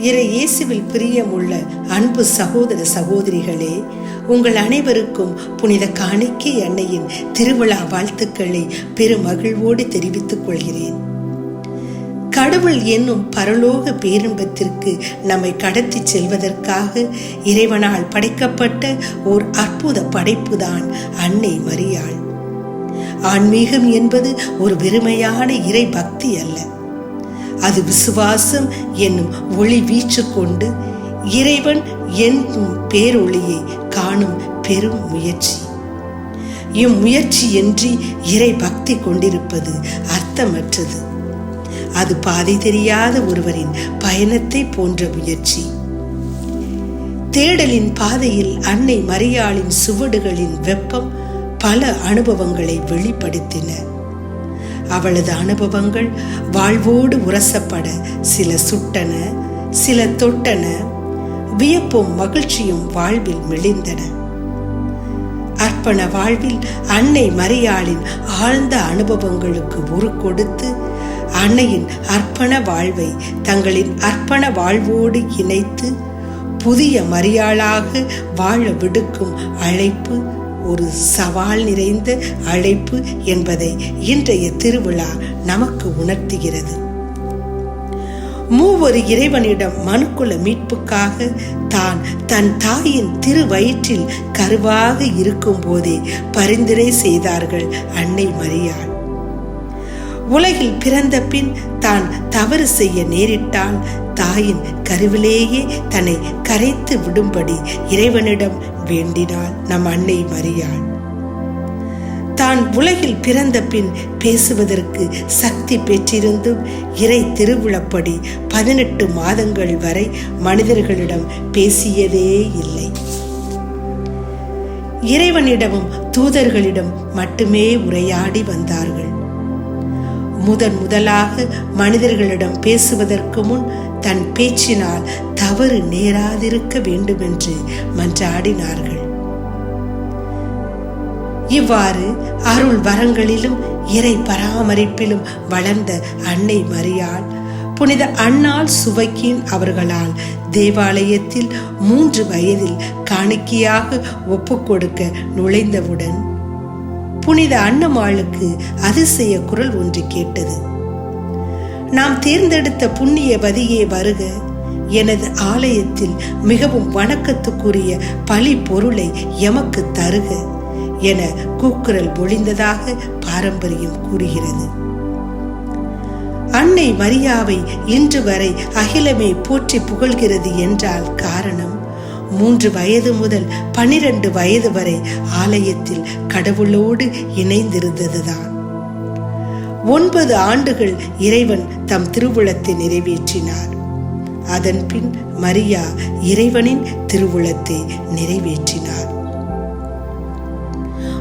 இறை இயேசுவில் பிரியமுள்ள அன்பு சகோதர சகோதரிகளே உங்கள் அனைவருக்கும் புனித காணிக்கை அன்னையின் திருவிழா வாழ்த்துக்களை பெருமகிழ்வோடு தெரிவித்துக் கொள்கிறேன். கடவுள் என்னும் பரலோக பேரின்பத்திற்கு நம்மை கடத்தி செல்வதற்காக இறைவனால் படைக்கப்பட்ட ஓர் அற்புத படைப்புதான் அன்னை மரியாள். ஆன்மீகம் என்பது ஒரு வெறுமையான இறை பக்தி அல்ல. அது விசுவாசம் என்னும் ஒளி வீச்சு கொண்டு இறைவன் என் பேரொளியை காணும் பெரும் முயற்சி. இம்முயற்சியின்றி இறை பக்தி கொண்டிருப்பது அர்த்தமற்றது. அது பாதை தெரியாத ஒருவரின் பயணத்தை போன்ற முயற்சி. தேடலின் பாதையில் அன்னை மரியாளின் சுவடுகளின் வெப்பம் பல அனுபவங்களை வெளிப்படுத்தின. அவளது அனுபவங்கள் வாழ்வோடு உரசப்பட சில சுட்டன சில தொட்டன. வியப்பும் மகிழ்ச்சியும் வாழ்வில் மெளிந்தன அர்ப்பண வாழ்வில் அன்னை மரியாளின் ஆழ்ந்த அனுபவங்களுக்கு உரு கொடுத்து அன்னையின் அர்ப்பண வாழ்வை தங்களின் அர்ப்பண வாழ்வோடு இணைத்து புதிய மரியாளாக வாழ விடுக்கும் அழைப்பு ஒரு சவால் நிறைந்த அழைப்பு என்பதை இன்றைய திருவிழா நமக்கு உணர்த்துகிறது. மூவொரு இறைவனிடம் மனுக்குல மீட்புக்காக தான் தன் தாயின் திருவயிற்றில் கருவாக இருக்கும் போதே பரிந்துரை செய்தார்கள் அன்னை மரியாள் உலகில் பிறந்த பின் தான் தவறு செய்ய நேரிட்டால் தாயின் கருவிலேயே தன்னை கரைத்து விடும்படி இறைவனிடம் வேண்டினாள் நம் அன்னை மரியாள். தான் உலகில் பிறந்த பின் பேசுவதற்கு சக்தி பெற்றிருந்தும் இறை திருவிழப்படி பதினெட்டு மாதங்கள் வரை மனிதர்களிடம் பேசியதே இல்லை. இறைவனிடமும் தூதர்களிடம் மட்டுமே உரையாடி வந்தார்கள். முதன் முதலாக மனிதர்களிடம் பேசுவதற்கு முன் தன் பேச்சினால் தவறு நேராதிருக்க வேண்டுமென்று மன்றாடினார்கள். இவ்வாறு அருள் வரங்களிலும் இறை பராமரிப்பிலும் வளர்ந்த அன்னை மரியாள் புனித அண்ணால் சுவைக்கின் அவர்களால் தேவாலயத்தில் மூன்று வயதில் காணிக்கையாக ஒப்புக்கொடுக்க நுழைந்தவுடன் புனித அன்னமாளுக்கு அதிசய குரல் ஒன்று கேட்டது. நாம் தேர்ந்தெடுத்த புண்ணிய வதியே வருக. எனது ஆலயத்தில் மிகவும் வணக்கத்துக்குரிய பழி பொருளை எமக்கு தருக. என கூக்குரல் பொழிந்ததாக பாரம்பரியம் கூறுகிறது. அன்னை மரியாவை இன்று வரை அகிலமே போற்றி புகழ்கிறது என்றால் காரணம் மூன்று வயது முதல் பனிரெண்டு வயது வரை ஆலயத்தில் கடவுளோடு இணைந்திருந்ததுதான். ஒன்பது ஆண்டுகள் இறைவன் தம் திருவுளத்தை நிறைவேற்றினார். அதன் பின் மரியா இறைவனின் திருவுளத்தை நிறைவேற்றினார்.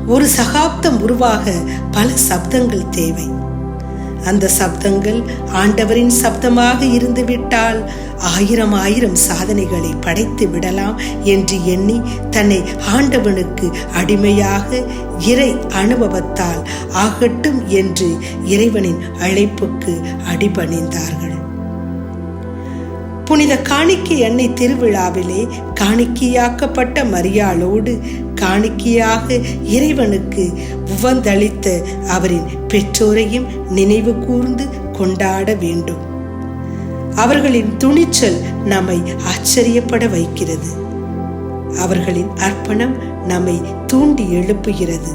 ஒரு சகாப்தம் உருவாக பல சப்தங்கள் தேவை. அந்த சப்தங்கள் ஆண்டவரின் சப்தமாக இருந்துவிட்டால் ஆயிரம் ஆயிரம் சாதனைகளை படைத்து விடலாம் என்று எண்ணி தன்னை ஆண்டவனுக்கு அடிமையாக இறை அனுபவத்தால் ஆகட்டும் என்று இறைவனின் அழைப்புக்கு அடிபணிந்தார்கள். புனித காணிக்கை அன்னை திருவிழாவிலே காணிக்கையாக்கப்பட்ட மரியாளோடு காணிக்கையாக இறைவனுக்கு உவந்தளித்த அவரின் பெற்றோரையும் நினைவு கூர்ந்து கொண்டாட வேண்டும். அவர்களின் துணிச்சல் நம்மை ஆச்சரியப்பட வைக்கிறது. அவர்களின் அர்ப்பணம் நம்மை தூண்டி எழுப்புகிறது.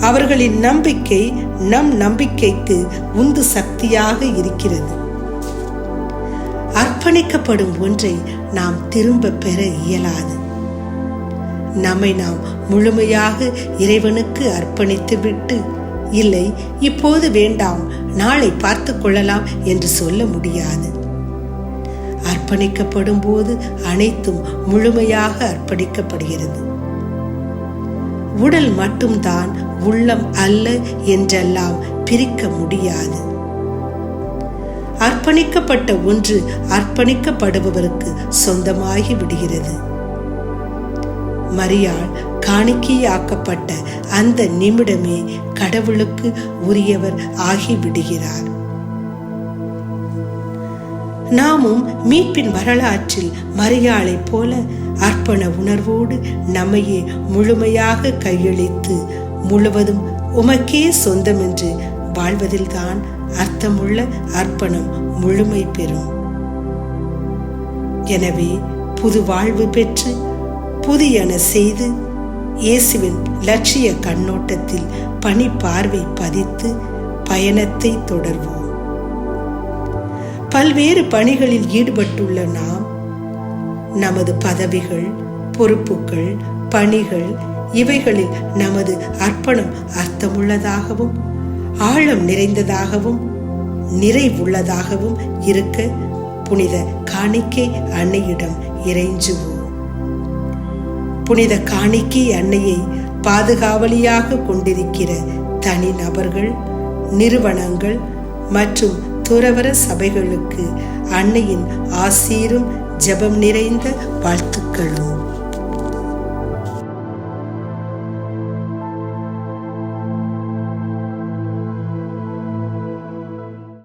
அவர்களின் நம்பிக்கை நம் நம்பிக்கைக்கு உந்து சக்தியாக இருக்கிறது. அர்ப்பணிக்கப்படும் ஒன்றை நாம் திரும்ப பெற இயலாது. நம்மை நாம் முழுமையாக இறைவனுக்கு அர்ப்பணித்து விட்டு இல்லை இப்போது வேண்டாம் நாளை பார்த்து கொள்ளலாம் என்று சொல்ல முடியாது. அர்ப்பணிக்கப்படும் போது அனைத்தும் முழுமையாக அர்ப்பணிக்கப்படுகிறது. உடல் மட்டும்தான் உள்ளம் அல்ல என்றெல்லாம் பிரிக்க முடியாது. அர்ப்பணிக்கப்பட்ட ஒன்று அர்ப்பணிக்கப்படுபவருக்கு சொந்தமாகி விடுகிறது. மரியாள் காணிக்கையாக்கப்பட்ட அந்த நிமிடமே கடவுளுக்கு உரியவர் ஆகிவிடுகிறார். நாமும் மீட்பின் வரலாற்றில் மரியாளைப் போல அர்ப்பண உணர்வோடு நம்மையே முழுமையாக கையளித்து முழுவதும் உமக்கே சொந்தம் என்று வாழ்வதில்தான் அர்த்தமுள்ள அர்ப்பணம் முழுமை பெறும். எனவே புது வாழ்வு பெற்று புதியன செய்து இயேசுவின் லட்சிய கண்ணோட்டத்தில் பணி பார்வை பதித்து பயணத்தை தொடர்வோம். பல்வேறு பணிகளில் ஈடுபட்டுள்ள நாம் நமது பதவிகள் பொறுப்புகள் பணிகள் இவைகளில் நமது அர்ப்பணம் அர்த்தமுள்ளதாகவும் ஆழம் நிறைந்ததாகவும் நிறைவுள்ளதாகவும் இருக்க புனித காணிக்கை அன்னையிடம் இறைஞ்சுவோம். புனித காணிக்கை அன்னையை பாதுகாவலியாக கொண்டிருக்கிற தனி நபர்கள் நிறுவனங்கள் மற்றும் துறவர சபைகளுக்கு அன்னையின் ஆசீரும் ஜெபம் நிறைந்த வாழ்த்துக்களும்.